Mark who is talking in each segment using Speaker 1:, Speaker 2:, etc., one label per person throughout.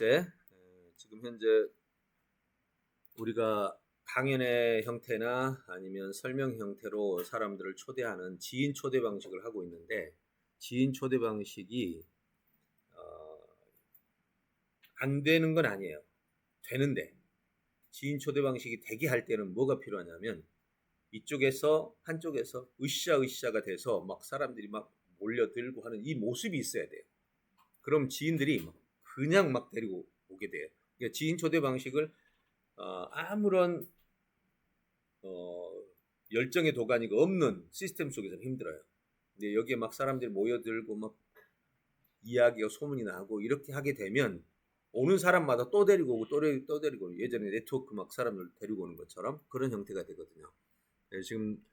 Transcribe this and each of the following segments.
Speaker 1: 때 에, 지금 현재 우리가 강연의 형태나 아니면 설명 형태로 사람들을 초대하는 지인 초대 방식을 하고 있는데 지인 초대 방식이 어, 안 되는 건 아니에요. 되는데 지인 초대 방식이 되게 할 때는 뭐가 필요하냐면 이쪽에서 한쪽에서 으쌰 으쌰가 돼서 막 사람들이 막 몰려들고 하는 이 모습이 있어야 돼요. 그럼 지인들이 막 그냥 막 데리고 오게 돼요. 그러니까 지인 초대 방식을 어, 아무런 어, 열정의 도가니가 없는 시스템 속에서는 힘들어요. 근데 여기에 막 사람들이 모여들고 막 이야기가 소문이 나고 이렇게 하게 되면 오는 사람마다 또 데리고 오고 또, 데- 또 데리고 오고 예전에 네트워크 막 사람들 데리고 오는 것처럼 그런 형태가 되거든요. 네, 지금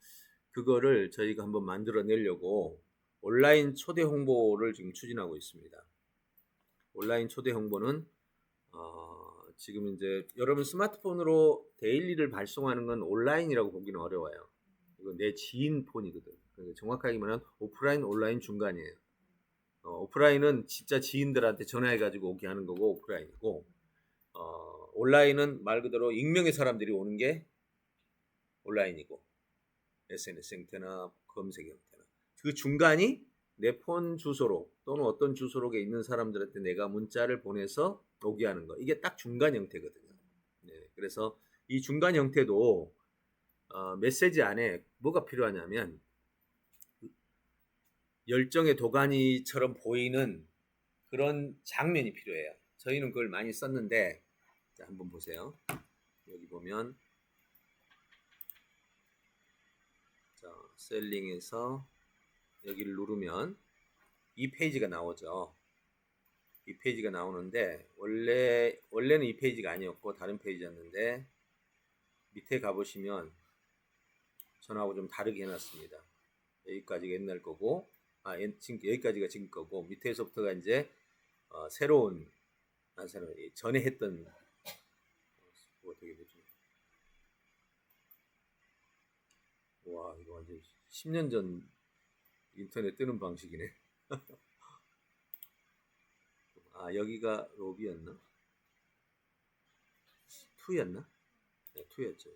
Speaker 1: 그거를 저희가 한번 만들어 내려고 온라인 초대 홍보를 지금 추진하고 있습니다. 온라인 초대 홍보는 어, 지금 이제 여러분 스마트폰으로 데일리를 발송하는 건 온라인이라고 보기는 어려워요. 이건 내 지인 폰이거든. 그러니까 정확하게 말하면 오프라인 온라인 중간이에요. 어, 오프라인은 진짜 지인들한테 전화해가지고 오게 하는 거고 오프라인이고 어, 온라인은 말 그대로 익명의 사람들이 오는 게 온라인이고 SNS 형태나 검색 형태나 그 중간이 내 폰 주소로 또는 어떤 주소록에 있는 사람들한테 내가 문자를 보내서 오게 하는 거 이게 딱 중간 형태거든요. 네, 그래서 이 중간 형태도 어, 메시지 안에 뭐가 필요하냐면 열정의 도가니처럼 보이는 그런 장면이 필요해요. 저희는 그걸 많이 썼는데 자, 한번 보세요. 여기 보면 자, 셀링에서 여기를 누르면 이 페이지가 나오죠. 이 페이지가 나오는데 원래 원래는 이 페이지가 아니었고 다른 페이지였는데 밑에 가보시면 전하고 좀 다르게 해놨습니다. 여기까지가 옛날 거고 아 옛- 지금 여기까지가 지금 거고 밑에서부터가 이제 어, 새로운 아 새로운 이 전에 했던 뭐 어떻게 되죠? 와 이거 완전 10년 전 인터넷 뜨는 방식이네. 아 여기가 로비였나? 2였나? 네, 2였죠.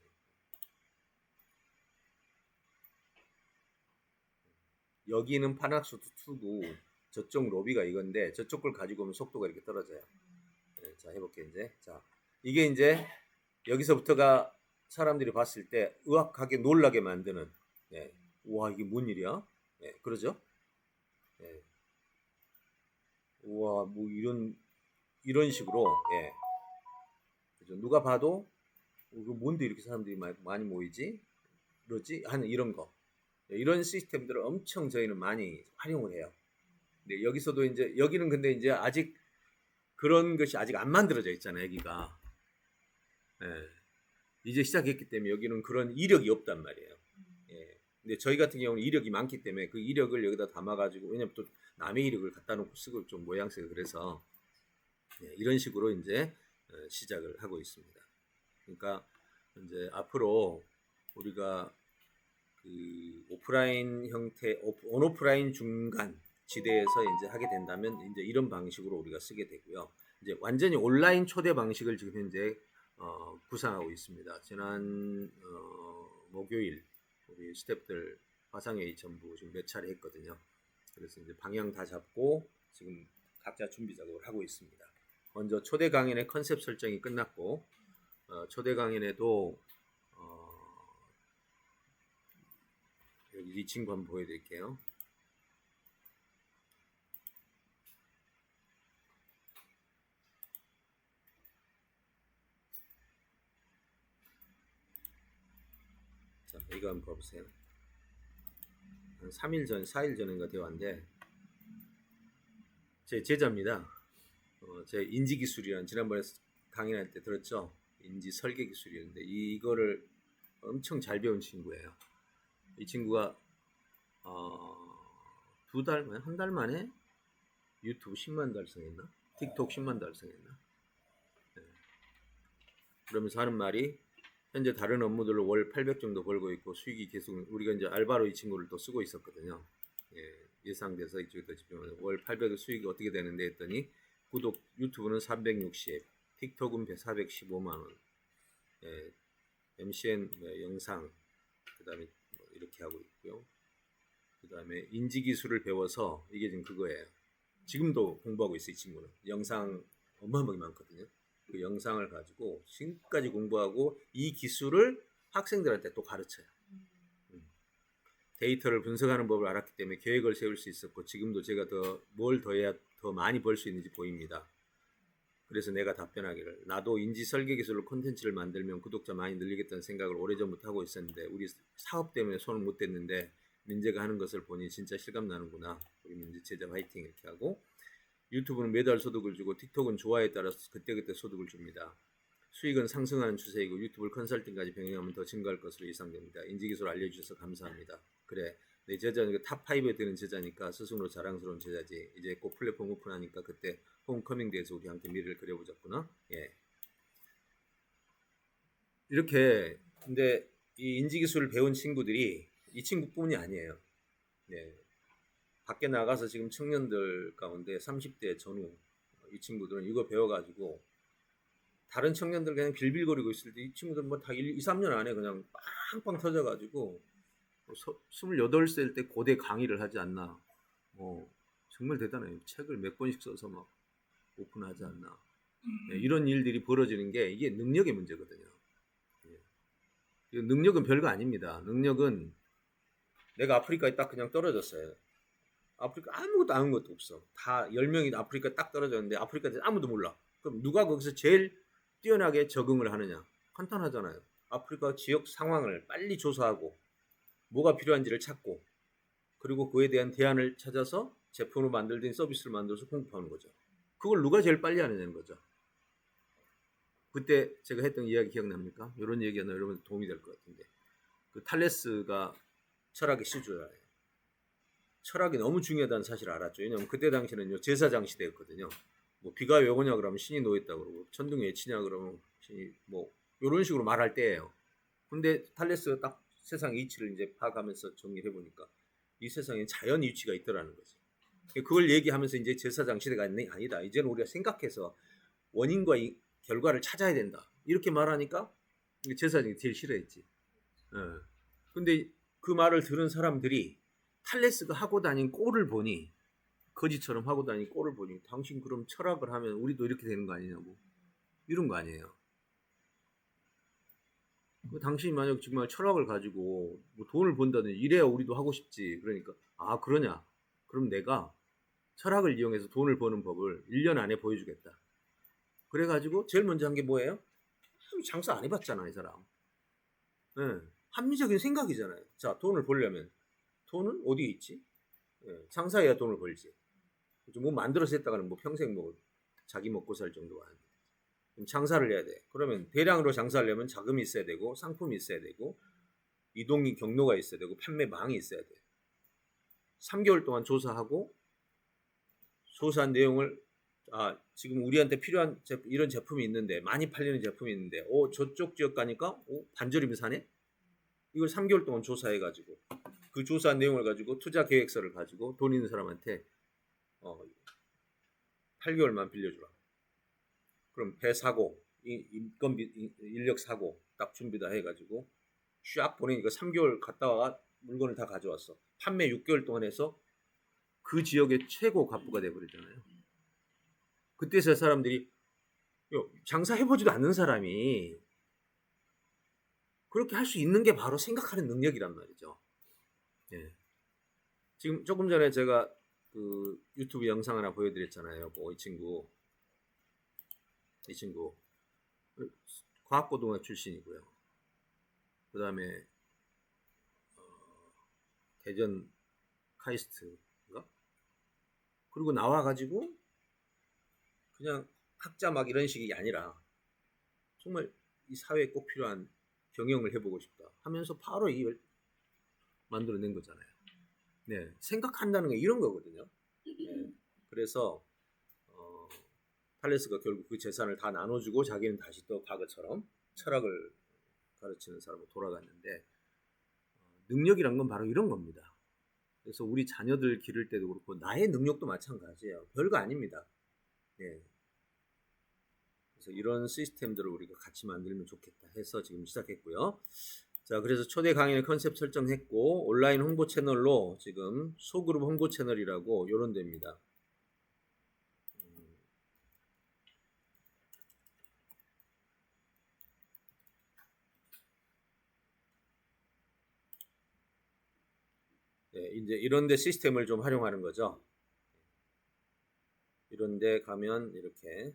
Speaker 1: 여기는 파낙소트 2고 저쪽 로비가 이건데 저쪽 걸 가지고 오면 속도가 이렇게 떨어져요. 네, 자 해볼게요 이제. 자 이게 이제 여기서부터가 사람들이 봤을 때 의학하게 놀라게 만드는. 네. 와 이게 뭔 일이야? 네, 그러죠? 네. 우와 뭐 이런 이런 식으로 예. 그죠? 누가 봐도 어, 이거 뭔데 이렇게 사람들이 많이, 모이지? 그러지? 하는 이런 거. 네, 이런 시스템들을 엄청 저희는 많이 활용을 해요. 근데 여기서도 이제 여기는 근데 이제 아직 그런 것이 아직 안 만들어져 있잖아요, 여기가. 예. 이제 시작했기 때문에 여기는 그런 이력이 없단 말이에요. 예. 근데 저희 같은 경우는 이력이 많기 때문에 그 이력을 여기다 담아가지고 왜냐면 또 남의 이력을 갖다 놓고 쓰고 좀 모양새가 그래서 예, 이런 식으로 이제 어, 시작을 하고 있습니다. 그러니까 이제 앞으로 우리가 그 오프라인 형태, 오프- 온오프라인 중간 지대에서 이제 하게 된다면 이제 이런 방식으로 우리가 쓰게 되고요. 이제 완전히 온라인 초대 방식을 지금 현재 어, 구상하고 있습니다. 지난 어, 목요일 우리 스태프들 화상회의 전부 지금 몇 차례 했거든요. 그래서 이제 방향 다 잡고 지금 각자 준비 작업을 하고 있습니다. 먼저 초대 강연의 컨셉 설정이 끝났고 어, 초대 강연에도 어, 여기 이 친구 한번 보여드릴게요. 자, 한번 봐보세요. 한 3일 전, 4일 전인가 대화인데 제 제자입니다. 어, 제 인지 기술이란 지난번에 강연할 때 들었죠. 인지 설계 기술이었는데 이거를 엄청 잘 배운 친구예요. 이 친구가 어, 두 달, 만에 한 달 만에 유튜브 10만 달성했나? 틱톡 10만 달성했나? 네. 그러면서 하는 말이 현재 다른 업무들로 월 800 정도 벌고 있고 수익이 계속 우리가 이제 알바로 이 친구를 또 쓰고 있었거든요. 예, 예상돼서 이쪽에다 집중하면 월 800의 수익이 어떻게 되는데 했더니 구독 유튜브는 360, 틱톡은 415만 원. 예, MCN 뭐 영상 그다음에 뭐 이렇게 하고 있고요. 그다음에 인지 기술을 배워서 이게 지금 그거예요. 지금도 공부하고 있어요, 이 친구는. 영상 어마어마하게 많거든요. 그 영상을 가지고 지금까지 공부하고 이 기술을 학생들한테 또 가르쳐요. 음. 데이터를 분석하는 법을 알았기 때문에 계획을 세울 수 있었고 지금도 제가 더 뭘 더 해야 더 많이 벌 수 있는지 보입니다. 그래서 내가 답변하기를 나도 인지 설계 기술로 콘텐츠를 만들면 구독자 많이 늘리겠다는 생각을 오래전부터 하고 있었는데 우리 사업 때문에 손을 못 댔는데 민재가 하는 것을 보니 진짜 실감 나는구나. 우리 민재 제자 화이팅 이렇게 하고 유튜브는 매달 소득을 주고 틱톡은 좋아에 따라서 그때그때 소득을 줍니다. 수익은 상승하는 추세이고 유튜브 컨설팅까지 병행하면 더 증가할 것으로 예상됩니다. 인지기술 알려주셔서 감사합니다. 그래 내 제자는 탑5에 드는 제자니까 스스로 자랑스러운 제자지. 이제 꼭 플랫폼 오픈하니까 그때 홈커밍 돼서 우리 함께 미래를 그려보자꾸나. 예. 이렇게 근데 이 인지기술을 배운 친구들이 이 친구뿐이 아니에요. 네. 밖에 나가서 지금 청년들 가운데 30대 전후 이 친구들은 이거 배워가지고 다른 청년들 그냥 빌빌거리고 있을 때 이 친구들 뭐다 2, 3년 안에 그냥 빵빵 터져가지고 28살 때 고대 강의를 하지 않나. 어, 정말 대단해요. 책을 몇 권씩 써서 막 오픈하지 않나. 네, 이런 일들이 벌어지는 게 이게 능력의 문제거든요. 예. 능력은 별거 아닙니다. 능력은 내가 아프리카에 딱 그냥 떨어졌어요. 아프리카 아무것도 아는 것도 없어. 다 10명이 아프리카 딱 떨어졌는데 아프리카에 아무도 몰라. 그럼 누가 거기서 제일 뛰어나게 적응을 하느냐? 간단하잖아요. 아프리카 지역 상황을 빨리 조사하고 뭐가 필요한지를 찾고 그리고 그에 대한 대안을 찾아서 제품을 만들든 서비스를 만들어서 공급하는 거죠. 그걸 누가 제일 빨리 하느냐는 거죠. 그때 제가 했던 이야기 기억납니까? 이런 얘기가 여러분 도움이 될 것 같은데 그 탈레스가 철학의 시조예요. 철학이 너무 중요하다는 사실을 알았죠. 왜냐하면 그때 당시는요 제사장 시대였거든요. 뭐 비가 왜 오냐 그러면 신이 놓였다 그러고 천둥이 왜 치냐 그러면 신이 뭐 이런 식으로 말할 때예요. 근데 탈레스가 딱 세상 이치를 이제 파악하면서 정리해 보니까 이 세상에 자연 이치가 있더라는 거지. 그걸 얘기하면서 이제 제사장 시대가 아니다. 이제는 우리가 생각해서 원인과 이 결과를 찾아야 된다. 이렇게 말하니까 제사장이 제일 싫어했지. 예. 근데 그 말을 들은 사람들이 탈레스가 하고 다닌 꼴을 보니 거지처럼 하고 다닌 꼴을 보니 당신 그럼 철학을 하면 우리도 이렇게 되는 거 아니냐고 이런 거 아니에요. 그 당신이 만약 정말 철학을 가지고 뭐 돈을 번다든지 이래야 우리도 하고 싶지. 그러니까 아 그러냐? 그럼 내가 철학을 이용해서 돈을 버는 법을 1년 안에 보여주겠다. 그래가지고 제일 먼저 한 게 뭐예요? 장사 안 해봤잖아 이 사람. 네. 합리적인 생각이잖아요. 자 돈을 벌려면 돈은 어디에 있지? 네. 장사해야 돈을 벌지. 뭐 만들어서 했다가는 뭐 평생 뭐 자기 먹고 살 정도가 아니야. 장사를 해야 돼. 그러면 대량으로 장사하려면 자금이 있어야 되고 상품이 있어야 되고 이동이 경로가 있어야 되고 판매망이 있어야 돼. 3개월 동안 조사하고 조사한 내용을 아 지금 우리한테 필요한 제품, 이런 제품이 있는데 많이 팔리는 제품이 있는데 오 저쪽 지역 가니까 오 반절이면 사네. 이걸 3개월 동안 조사해 가지고 그 조사한 내용을 가지고 투자 계획서를 가지고 돈 있는 사람한테 어 8개월만 빌려주라. 그럼 배 사고 인건비 인력 사고 딱 준비 다 해가지고 쫙 보내니까 3개월 갔다 와 물건을 다 가져왔어. 판매 6개월 동안 해서 그 지역의 최고 갑부가 돼버리잖아요. 그때서 사람들이 장사 해보지도 않는 사람이 그렇게 할 수 있는 게 바로 생각하는 능력이란 말이죠. 예. 지금 조금 전에 제가 그 유튜브 영상 하나 보여드렸잖아요. 뭐 이 친구 이 친구 과학고등학 출신이고요. 그 다음에 어, 대전 카이스트인가? 그리고 나와가지고 그냥 학자 막 이런 식이 아니라 정말 이 사회에 꼭 필요한 경영을 해보고 싶다 하면서 바로 이걸 만들어낸 거잖아요. 네, 생각한다는 게 이런 거거든요. 네, 그래서 탈레스가 결국 그 재산을 다 나눠주고 자기는 다시 또 과거처럼 철학을 가르치는 사람으로 돌아갔는데 어, 능력이란 건 바로 이런 겁니다. 그래서 우리 자녀들 기를 때도 그렇고 나의 능력도 마찬가지예요. 별거 아닙니다. 예. 그래서 이런 시스템들을 우리가 같이 만들면 좋겠다 해서 지금 시작했고요. 자, 그래서 초대 강의의 컨셉 설정했고 온라인 홍보 채널로 지금 소그룹 홍보 채널이라고 요런 데입니다. 음. 네, 이제 이런 데 시스템을 좀 활용하는 거죠. 이런 데 가면 이렇게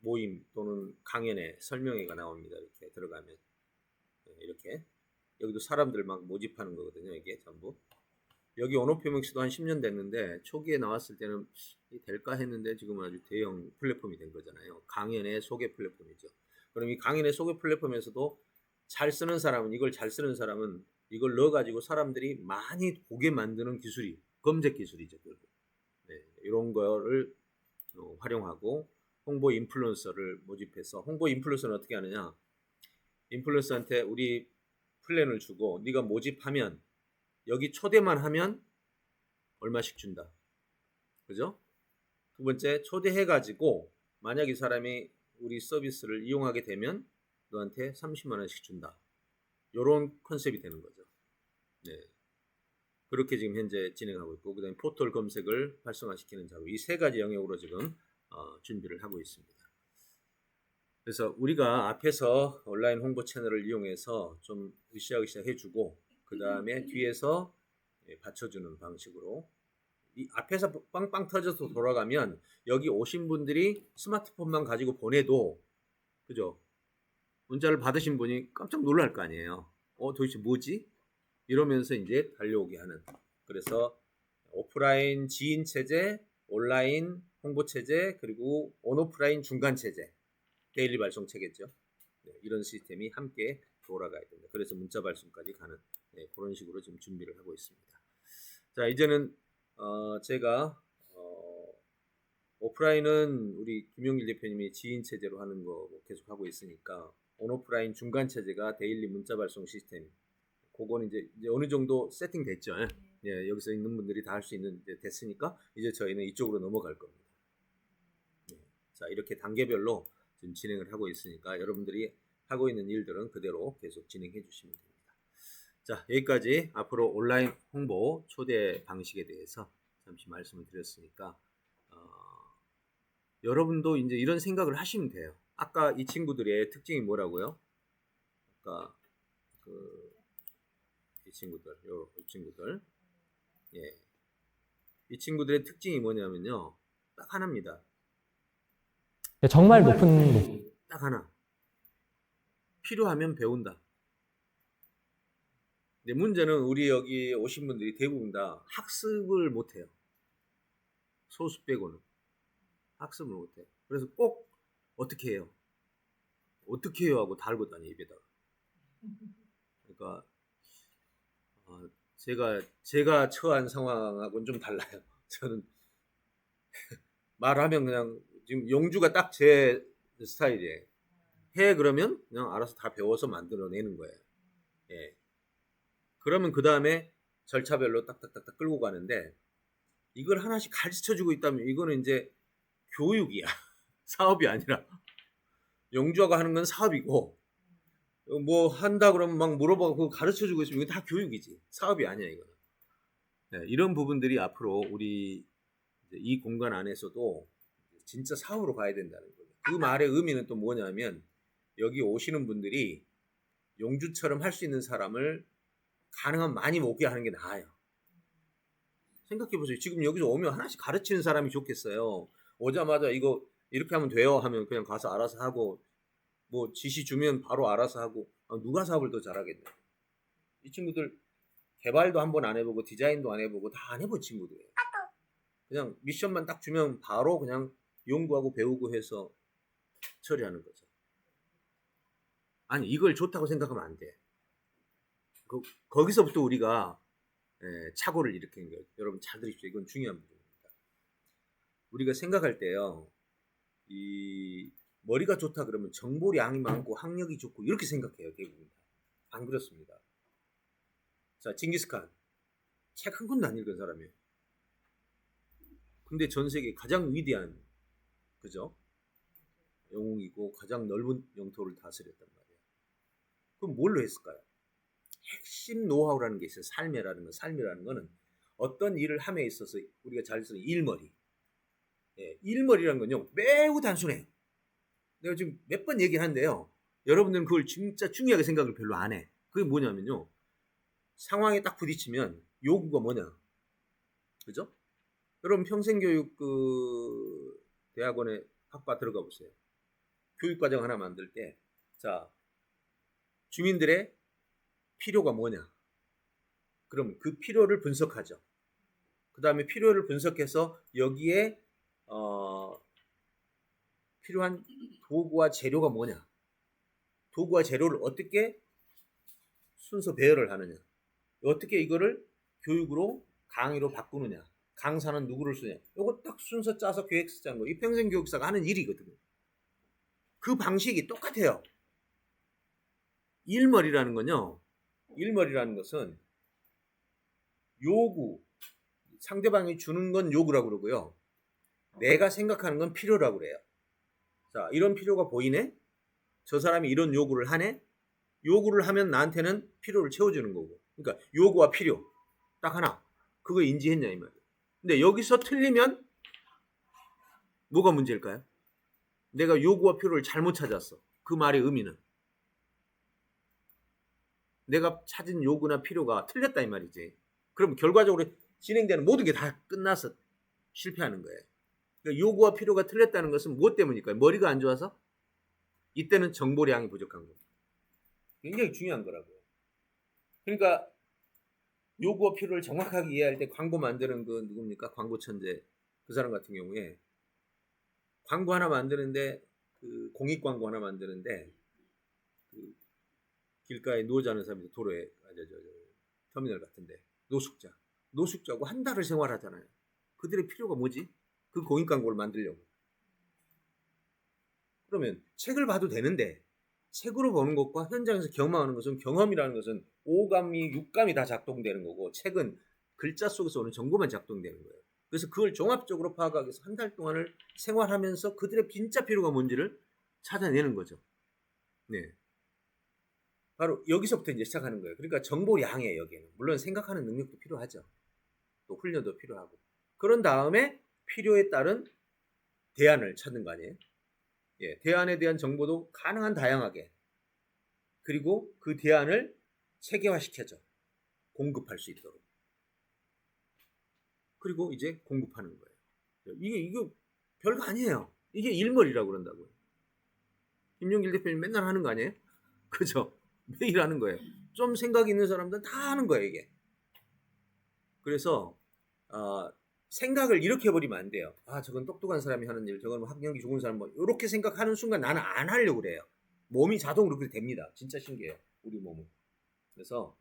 Speaker 1: 모임 또는 강연에 설명회가 나옵니다. 이렇게 들어가면 네, 이렇게 여기도 사람들 막 모집하는 거거든요. 이게 전부 여기 언어표명시도 한 10년 됐는데 초기에 나왔을 때는 이 될까 했는데 지금은 아주 대형 플랫폼이 된 거잖아요. 강연의 소개 플랫폼이죠. 그럼 이 강연의 소개 플랫폼에서도 잘 쓰는 사람은 이걸 잘 쓰는 사람은 이걸 넣어가지고 사람들이 많이 보게 만드는 기술이 검색 기술이죠. 결국. 네, 이런 거를 어, 활용하고 홍보 인플루언서를 모집해서 홍보 인플루언서는 어떻게 하느냐? 인플루언서한테 우리 플랜을 주고 네가 모집하면 여기 초대만 하면 얼마씩 준다. 그죠? 두 번째 초대해 가지고 만약 이 사람이 우리 서비스를 이용하게 되면 너한테 30만 원씩 준다. 요런 컨셉이 되는 거죠. 네. 그렇게 지금 현재 진행하고 있고 그다음에 포털 검색을 활성화시키는 작업 이 세 가지 영역으로 지금 어, 준비를 하고 있습니다. 그래서 우리가 앞에서 온라인 홍보 채널을 이용해서 좀 으쌰으쌰 해주고 그 다음에 뒤에서 예, 받쳐주는 방식으로 이 앞에서 빵빵 터져서 돌아가면 여기 오신 분들이 스마트폰만 가지고 보내도 그죠? 문자를 받으신 분이 깜짝 놀랄 거 아니에요. 어 도대체 뭐지? 이러면서 이제 달려오게 하는. 그래서 오프라인 지인 체제, 온라인 홍보 체제, 그리고 온오프라인 중간 체제, 데일리 발송 체계죠. 네, 이런 시스템이 함께 돌아가야 된다. 그래서 문자 발송까지 가는 네, 그런 식으로 지금 준비를 하고 있습니다. 자 이제는 어, 제가 어, 오프라인은 우리 김용길 대표님이 지인 체제로 하는 거 계속 하고 있으니까 온오프라인 중간 체제가 데일리 문자 발송 시스템. 그거는 이제, 이제 어느 정도 세팅 됐죠. 예, 여기서 있는 분들이 다 할 수 있는 이제 됐으니까 이제 저희는 이쪽으로 넘어갈 겁니다. 예, 자 이렇게 단계별로 지금 진행을 하고 있으니까 여러분들이 하고 있는 일들은 그대로 계속 진행해 주시면 됩니다. 자 여기까지 앞으로 온라인 홍보 초대 방식에 대해서 잠시 말씀을 드렸으니까 어, 여러분도 이제 이런 생각을 하시면 돼요. 아까 이 친구들의 특징이 뭐라고요? 아까 그 이 친구들, 요, 이 친구들, 예, 이 친구들의 특징이 뭐냐면요, 딱 하나입니다.
Speaker 2: 네, 정말 높은 높-
Speaker 1: 딱 하나. 필요하면 배운다. 근데 문제는 우리 여기 오신 분들이 대부분 다 학습을 못해요. 소수 빼고는. 학습을 못해. 그래서 꼭 어떻게 해요? 어떻게 해요? 하고 달고 다녀, 입에다가. 그러니까, 어, 제가, 제가 처한 상황하고는 좀 달라요. 저는 말하면 그냥 지금 용주가 딱 제 스타일이에요. 해 그러면 그냥 알아서 다 배워서 만들어내는 거예요. 예. 그러면 그 다음에 절차별로 딱딱딱딱 끌고 가는데 이걸 하나씩 가르쳐 주고 있다면 이거는 이제 교육이야. 사업이 아니라. 용주가 하는 건 사업이고 뭐 한다 그러면 막 물어보고 그거 가르쳐 주고 있으면 이건 다 교육이지. 사업이 아니야 이거는. 네, 이런 부분들이 앞으로 우리 이 공간 안에서도 진짜 사업으로 가야 된다는 거죠. 그 말의 의미는 또 뭐냐면 여기 오시는 분들이 용주처럼 할 수 있는 사람을 가능한 많이 오게 하는 게 나아요. 생각해 보세요. 지금 여기서 오면 하나씩 가르치는 사람이 좋겠어요. 오자마자 이거 이렇게 하면 돼요 하면 그냥 가서 알아서 하고 뭐 지시 주면 바로 알아서 하고 아, 누가 사업을 더 잘하겠냐. 이 친구들 개발도 한 번 안 해보고 디자인도 안 해보고 다 안 해본 친구들이에요. 그냥 미션만 딱 주면 바로 그냥 연구하고 배우고 해서 처리하는 거죠. 아니 이걸 좋다고 생각하면 안 돼. 그, 거기서부터 우리가 예, 착오를 일으키는 거예요. 여러분 잘 들으십시오. 이건 중요한 부분입니다. 우리가 생각할 때요, 이 머리가 좋다 그러면 정보량이 많고 학력이 좋고 이렇게 생각해요 대부분 다. 안 그렇습니다. 자, 징기스칸 책 한 권도 안 읽은 사람이에요. 근데 전 세계 가장 위대한 그죠? 영웅이고 가장 넓은 영토를 다스렸단 말이에요. 그럼 뭘로 했을까요? 핵심 노하우라는 게 있어요. 삶이라는 거, 삶이라는 거는 어떤 일을 함에 있어서 우리가 잘 쓰는 일머리. 예, 일머리라는 건요 매우 단순해요. 내가 지금 몇 번 얘기하는데요. 여러분들은 그걸 진짜 중요하게 생각을 별로 안 해. 그게 뭐냐면요. 상황에 딱 부딪히면 요구가 뭐냐? 그죠? 여러분 평생교육 그 대학원에 학과 들어가 보세요. 교육과정 하나 만들 때, 자 주민들의 필요가 뭐냐? 그럼 그 필요를 분석하죠. 그 다음에 필요를 분석해서 여기에 어, 필요한 도구와 재료가 뭐냐? 도구와 재료를 어떻게 순서 배열을 하느냐? 어떻게 이거를 교육으로 강의로 바꾸느냐? 강사는 누구를 쓰냐? 요거 딱 순서 짜서 계획 쓰자는 거. 이 평생 교육사가 하는 일이거든요. 그 방식이 똑같아요. 일머리라는 건요. 일머리라는 것은 요구, 상대방이 주는 건 요구라고 그러고요. 내가 생각하는 건 필요라고 그래요. 자, 이런 필요가 보이네? 저 사람이 이런 요구를 하네? 요구를 하면 나한테는 필요를 채워주는 거고. 그러니까 요구와 필요. 딱 하나. 그거 인지했냐, 이 말이에요. 근데 여기서 틀리면 뭐가 문제일까요? 내가 요구와 필요를 잘못 찾았어. 그 말의 의미는. 내가 찾은 요구나 필요가 틀렸다 이 말이지. 그럼 결과적으로 진행되는 모든 게 다 끝나서 실패하는 거예요. 그러니까 요구와 필요가 틀렸다는 것은 무엇 때문일까요? 머리가 안 좋아서? 이때는 정보량이 부족한 겁니다. 굉장히 중요한 거라고요. 그러니까 요구와 필요를 정확하게 이해할 때 광고 만드는 그 누굽니까? 광고 천재 그 사람 같은 경우에 광고 하나 만드는데 그 공익 광고 하나 만드는데 그 길가에 누워 자 는 사람이 도로에 아, 저, 저, 저, 터미널 같은데 노숙자 노숙자고 한 달을 생활하잖아요. 그들의 필요가 뭐지? 그 공익 광고를 만들려고. 그러면 책을 봐도 되는데 책으로 보는 것과 현장에서 경험하는 것은 경험이라는 것은 오감이 육감이 다 작동되는 거고 책은 글자 속에서 오는 정보만 작동되는 거예요. 그래서 그걸 종합적으로 파악하기 위해서 한 달 동안을 생활하면서 그들의 진짜 필요가 뭔지를 찾아내는 거죠. 네. 바로 여기서부터 이제 시작하는 거예요. 그러니까 정보량이에요, 여기에는. 물론 생각하는 능력도 필요하죠. 또 훈련도 필요하고. 그런 다음에 필요에 따른 대안을 찾는 거 아니에요? 예, 대안에 대한 정보도 가능한 다양하게. 그리고 그 대안을 체계화시켜줘. 공급할 수 있도록. 그리고 이제 공급하는 거예요. 이게, 이거 별거 아니에요. 이게 일머리라고 그런다고요. 김용길 대표님 맨날 하는 거 아니에요? 그죠? 매일 하는 거예요. 좀 생각 있는 사람들은 다 하는 거예요, 이게. 그래서, 어, 생각을 이렇게 해버리면 안 돼요. 아, 저건 똑똑한 사람이 하는 일, 저건 학력이 좋은 사람, 뭐, 이렇게 생각하는 순간 나는 안 하려고 그래요. 몸이 자동으로 그렇게 됩니다. 진짜 신기해요. 우리 몸은. 그래서,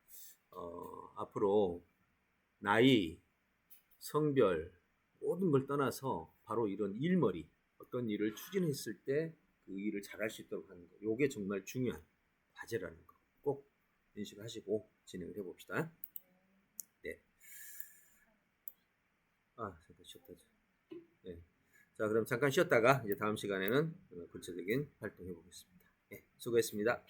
Speaker 1: 어, 앞으로, 나이, 성별, 모든 걸 떠나서 바로 이런 일머리, 어떤 일을 추진했을 때 그 일을 잘할 수 있도록 하는 거. 요게 정말 중요한 과제라는 거. 꼭 인식하시고 진행을 해봅시다. 네. 아, 잠깐 쉬었다. 네. 자, 그럼 잠깐 쉬었다가 이제 다음 시간에는 구체적인 활동 해보겠습니다. 네, 수고했습니다.